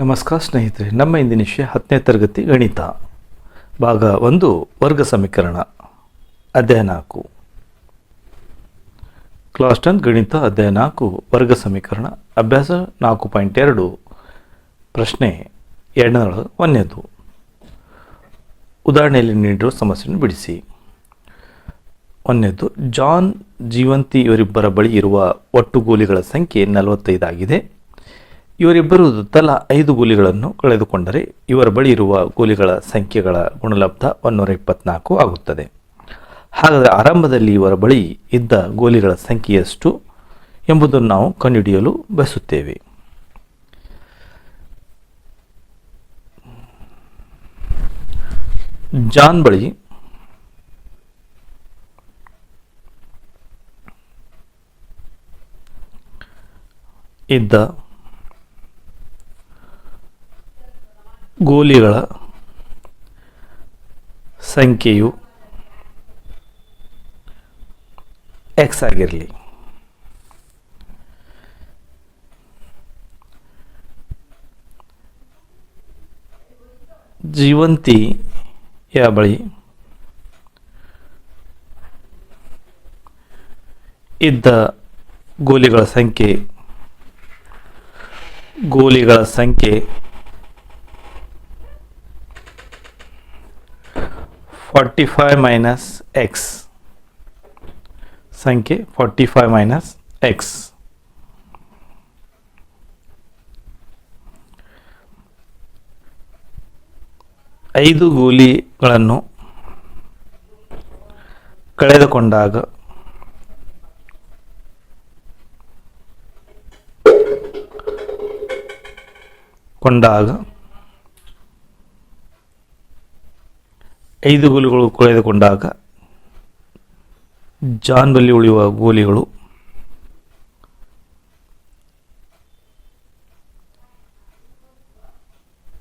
ನಮಸ್ಕಾರ ಸ್ನೇಹಿತರೆ, ನಮ್ಮ ಇಂದಿನ ವಿಷಯ ಹತ್ತನೇ ತರಗತಿ ಗಣಿತ. ಭಾಗ ಒಂದು, ವರ್ಗ ಸಮೀಕರಣ, ಅಧ್ಯಾಯ ನಾಲ್ಕು. ಕ್ಲಾಸ್ ಟೆನ್ ಗಣಿತ, ಅಧ್ಯಾಯ ನಾಲ್ಕು, ವರ್ಗ ಸಮೀಕರಣ, ಅಭ್ಯಾಸ ನಾಲ್ಕು ಪಾಯಿಂಟ್ ಎರಡು, ಪ್ರಶ್ನೆ ಎರಡನೇ ಒಂದನೇದು. ಉದಾಹರಣೆಯಲ್ಲಿ ನೀಡಿರುವ ಸಮಸ್ಯೆಯನ್ನು ಬಿಡಿಸಿ. ಒಂದನೇದು, ಜಾನ್ ಜೀವಂತಿ ಇವರಿಬ್ಬರ ಬಳಿ ಇರುವ ಒಟ್ಟು ಗೋಲಿಗಳ ಸಂಖ್ಯೆ ನಲವತ್ತೈದಾಗಿದೆ ಇವರಿಬ್ಬರು ತಲಾ ಐದು ಗೋಲಿಗಳನ್ನು ಕಳೆದುಕೊಂಡರೆ ಇವರ ಬಳಿ ಇರುವ ಗೋಲಿಗಳ ಸಂಖ್ಯೆಗಳ ಗುಣಲಬ್ಧ ಒಂದೂರ ಇಪ್ಪತ್ನಾಲ್ಕು ಆಗುತ್ತದೆ. ಹಾಗಾದರೆ ಆರಂಭದಲ್ಲಿ ಇವರ ಬಳಿ ಇದ್ದ ಗೋಲಿಗಳ ಸಂಖ್ಯೆ ಎಷ್ಟು ಎಂಬುದನ್ನು ನಾವು ಕಂಡುಹಿಡಿಯಲು ಬಯಸುತ್ತೇವೆ. ಜಾನ್ ಬಳಿ ಇದ್ದ ಗೋಲಿಗಳ ಸಂಖ್ಯೆಯು ಎಕ್ಸ್ ಆಗಿರಲಿ. ಜೀವಂತಿಯ ಬಳಿ ಇದ್ದ ಗೋಲಿಗಳ ಸಂಖ್ಯೆ ಗೋಲಿಗಳ ಸಂಖ್ಯೆ ಫಾರ್ಟಿ ಫೈವ್ ಮೈನಸ್ ಎಕ್ಸ್ ಸಂಖ್ಯೆ ಫಾರ್ಟಿ ಫೈವ್ ಮೈನಸ್ ಎಕ್ಸ್ ಐದು ಗೋಲಿಗಳನ್ನು ಕಳೆದುಕೊಂಡಾಗ ಕೊಂಡಾಗ ಐದು ಗೋಲಿಗಳು ಕಳೆದುಕೊಂಡಾಗ ಜಾನ್ ಬಲ್ಲಿ ಉಳಿಯುವ ಗೋಲಿಗಳು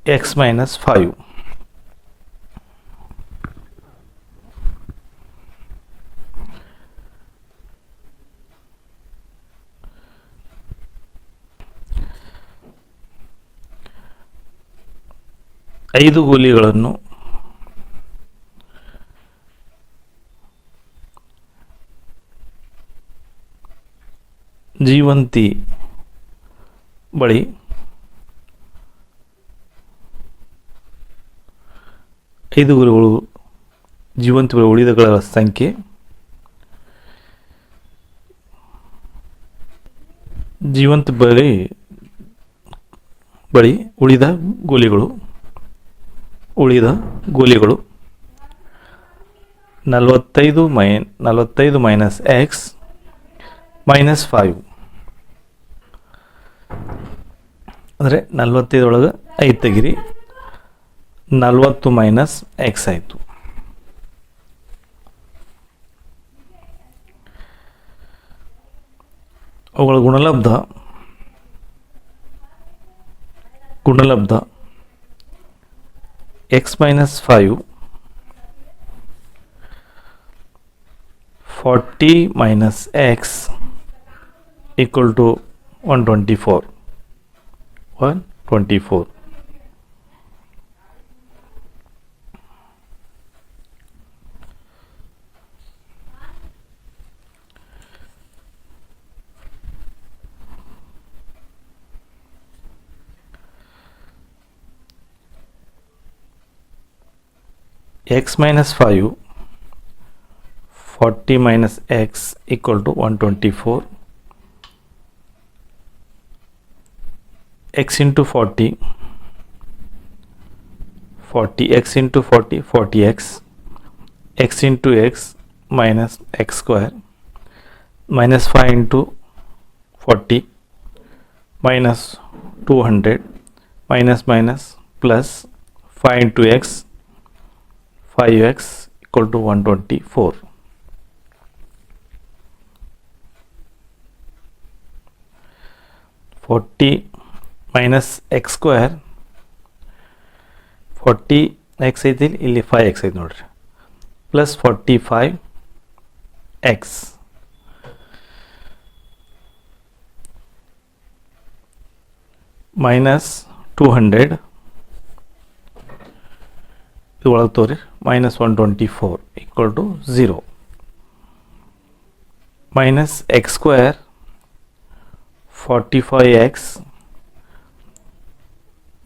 ಎಕ್ಸ್ ಮೈನಸ್ ಫೈವ್ ಐದು ಗೋಲಿಗಳನ್ನು ಜೀವಂತಿ ಬಳಿ ಐದು ಗುರುಗಳು ಜೀವಂತಿ ಬಳಿ ಉಳಿದಗಳ ಸಂಖ್ಯೆ ಜೀವಂತ ಬಳಿ ಬಳಿ ಉಳಿದ ಗೋಲಿಗಳು ಉಳಿದ ಗೋಲಿಗಳು. ನಲವತ್ತೈದು ಮೈ ನಲವತ್ತೈದು ಮೈನಸ್ ಎಕ್ಸ್ ಮೈನಸ್ ಫೈವ್ ಅಂದರೆ ನಲ್ವತ್ತೈದೊಳಗೆ ಐದು ತೆಗಿರಿ. ನಲ್ವತ್ತು ಮೈನಸ್ ಎಕ್ಸ್ ಆಯಿತು. ಅವುಗಳ ಗುಣಲಬ್ಧ. ಗುಣಲಬ್ಧ. X minus five forty minus X equal to 124 124 x minus 5 40 minus x equal to 124 x into 40 40 x into 40 40x x into x minus x square minus 5 into 40 minus 200 minus minus plus 5 into x 5x equal to 124 40 minus X square forty X ಐತಿ ಇಲ್ಲಿ five X ಐತಿ ನೋಡ್ರಿ. Plus forty five X minus two hundred ಇದು ಒಳಗೆ ತೋರಿ. Minus one twenty four equal to zero minus X square forty five X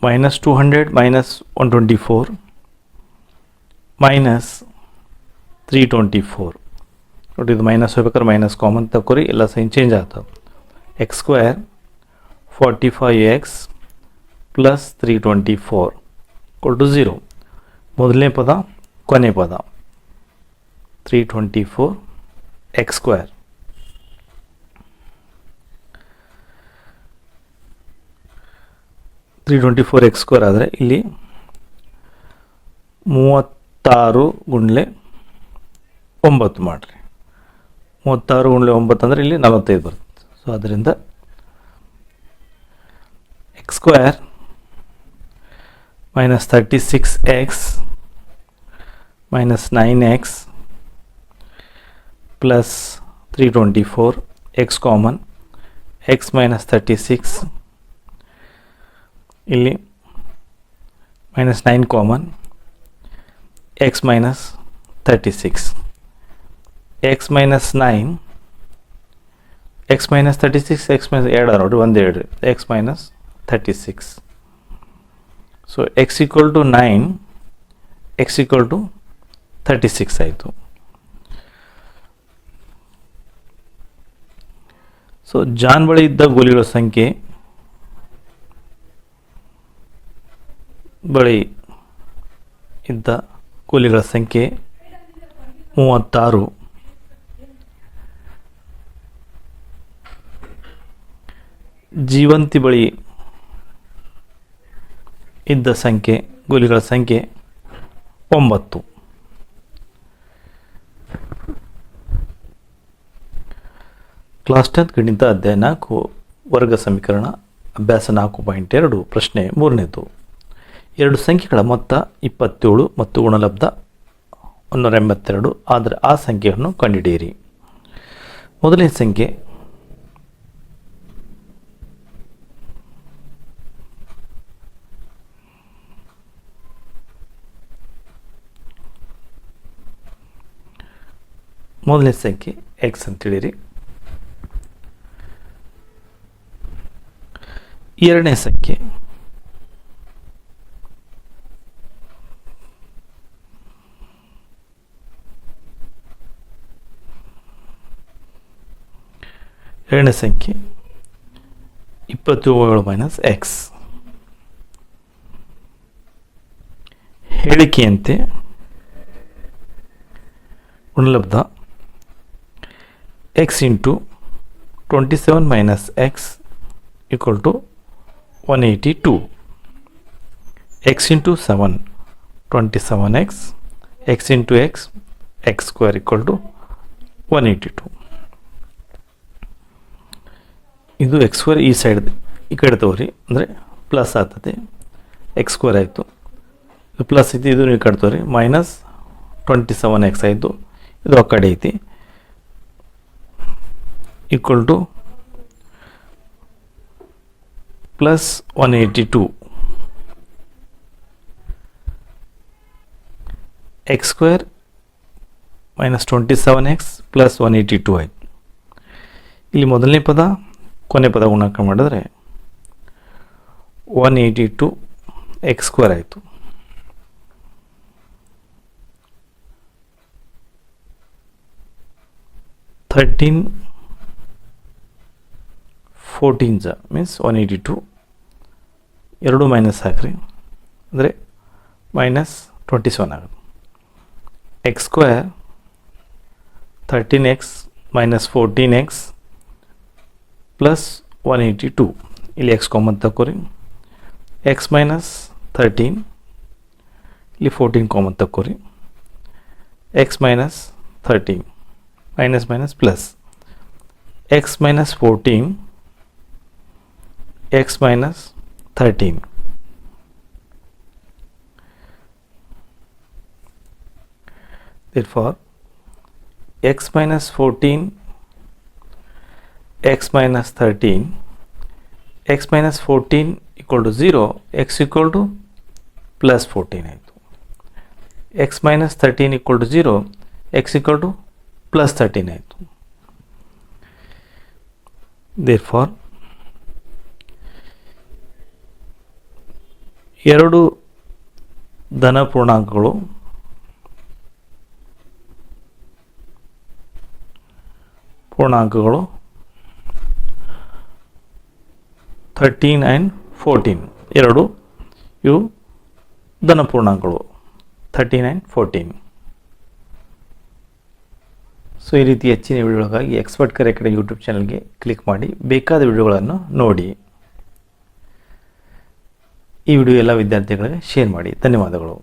minus two hundred minus one twenty four minus three twenty four ನೋಡಿ ಇದು minus ಹೋಗ್ಬೇಕಾದ್ರೆ minus common ತಗೋರಿ ಎಲ್ಲ sign change ಆಗ್ತವೆ X square forty five X plus three twenty four ಕೊಲ್ to zero ಮೊದಲನೇ ಪದ ಕೊನೆ ಪದ three twenty four X square three twenty four X square ಆದರೆ ಇಲ್ಲಿ ಮೂವತ್ತಾರು ಗುಂಡ್ಲೆ ಒಂಬತ್ತು ಮಾಡಿರಿ. ಮೂವತ್ತಾರು ಗುಂಡ್ಲೆ ಒಂಬತ್ತು ಅಂದರೆ ಇಲ್ಲಿ ನಲವತ್ತೈದು ಬರುತ್ತೆ. ಸೊ ಅದರಿಂದ X square minus thirty six X minus nine X plus three twenty four X common X minus thirty six ಇಲ್ಲಿ minus nine common X minus thirty six X minus nine X minus thirty six X minus ಎರಡು ನೋಡಿ ಒಂದು ಎರಡು X minus thirty six so X equal to nine X equal to thirty six ಆಯಿತು. So John ಬಳಿ ಇದ್ದ ಗೋಲಿಗಳ ಸಂಖ್ಯೆ ಬಳಿ ಇದ್ದ ಕೂಲಿಗಳ ಸಂಖ್ಯೆ ಮೂವತ್ತಾರು. ಜೀವಂತಿ ಬಳಿ ಇದ್ದ ಸಂಖ್ಯೆ ಗುಲಿಗಳ ಸಂಖ್ಯೆ ಒಂಬತ್ತು. ಕ್ಲಾಸ್ ಟೆಂತ್ ಗಣಿತ ಅಧ್ಯಾಯ ನಾಲ್ಕು, ವರ್ಗ ಸಮೀಕರಣ ಅಭ್ಯಾಸ ನಾಲ್ಕು ಪಾಯಿಂಟ್ ಎರಡು, ಪ್ರಶ್ನೆ ಮೂರನೇದು. ಎರಡು ಸಂಖ್ಯೆಗಳ ಮೊತ್ತ ಇಪ್ಪತ್ತೇಳು ಮತ್ತು ಗುಣಲಬ್ಧ ಒಂದೂರ ಎಂಬತ್ತೆರಡು. ಆದರೆ ಆ ಸಂಖ್ಯೆಯನ್ನು ಕಂಡುಹಿಡಿಯಿರಿ ಮೊದಲನೇ ಸಂಖ್ಯೆ ಮೊದಲನೇ ಸಂಖ್ಯೆ ಎಕ್ಸ್ ಅಂತೇಳಿರಿ. ಎರಡನೇ ಸಂಖ್ಯೆ ಎರಡನೇ ಸಂಖ್ಯೆ. ಇಪ್ಪತ್ತೇಳು ಮೈನಸ್ ಎಕ್ಸ್ ಹೇಳಿಕೆಯಂತೆ ಗುಣಲಬ್ಧ. X into twenty seven minus X equal to one eighty two X into seven twenty seven X X into X X square equal to one eighty two ಇದು ಎಕ್ಸ್ ಸ್ಕ್ವೇರ್ ಈ side ಈ ಕಡೆ ತಗೋರಿ. ಅಂದರೆ plus ಆಗ್ತದೆ. X square ಆಯಿತು. ಇದು plus ಐತಿ, ಇದು ಈ ಕಡೆ ತಗೋರಿ. ಮೈನಸ್ ಟ್ವೆಂಟಿ ಸೆವೆನ್ ಎಕ್ಸ್ ಆಯಿತು. ಇದು ಆ ಕಡೆ ಐತಿ. Equal to plus one eighty two X square minus twenty seven X plus one eighty two ಆಯಿತು. ಇಲ್ಲಿ ಮೊದಲನೇ ಪದ ಕೊನೆ ಪದ ಗುಣಾಕಾರ ಮಾಡಿದ್ರೆ one eighty two X square ಆಯಿತು. ಥರ್ಟೀನ್ ಫೋರ್ಟೀನ್ ಜ ಮೀನ್ಸ್ ಒನ್ ಏಯ್ಟಿ ಟು ಎರಡು ಮೈನಸ್ ಹಾಕ್ರಿ, ಅಂದರೆ ಮೈನಸ್ ಟ್ವೆಂಟಿ ಸೆವೆನ್ ಆಗುತ್ತೆ. X square thirteen X minus fourteen X plus one eighty two ಇಲ್ಲಿ ಎಕ್ಸ್ ಕಾಮನ್ ತಗೋರಿ ಎಕ್ಸ್ ಮೈನಸ್ ಥರ್ಟೀನ್ ಇಲ್ಲಿ fourteen common ತಗೋರಿ X minus thirteen minus minus plus X minus fourteen X minus thirteen therefore, x minus 14 x minus 13 x minus 14 equal to zero X equal to plus fourteen ಆಯಿತು. X minus thirteen equal to zero X equal to plus thirteen ಆಯಿತು. Therefore ಎರಡು ಧನ ಪೂರ್ಣಾಂಕಗಳು ಪೂರ್ಣಾಂಕಗಳು thirteen and fourteen ಎರಡು ಇವು ಧನಪೂರ್ಣಾಂಕಗಳು thirteen and fourteen so ಈ ರೀತಿ ಹೆಚ್ಚಿನ ವಿಡಿಯೋಗಳಿಗಾಗಿ ಎಕ್ಸ್ಪರ್ಟ್ ಕರೆ ಕಡೆ ಯೂಟ್ಯೂಬ್ ಚಾನಲ್ಗೆ ಕ್ಲಿಕ್ ಮಾಡಿ, ಬೇಕಾದ ವಿಡಿಯೋಗಳನ್ನು ನೋಡಿ. ಈ ವಿಡಿಯೋ ಎಲ್ಲ ವಿದ್ಯಾರ್ಥಿಗಳಿಗೆ ಶೇರ್ ಮಾಡಿ. ಧನ್ಯವಾದಗಳು.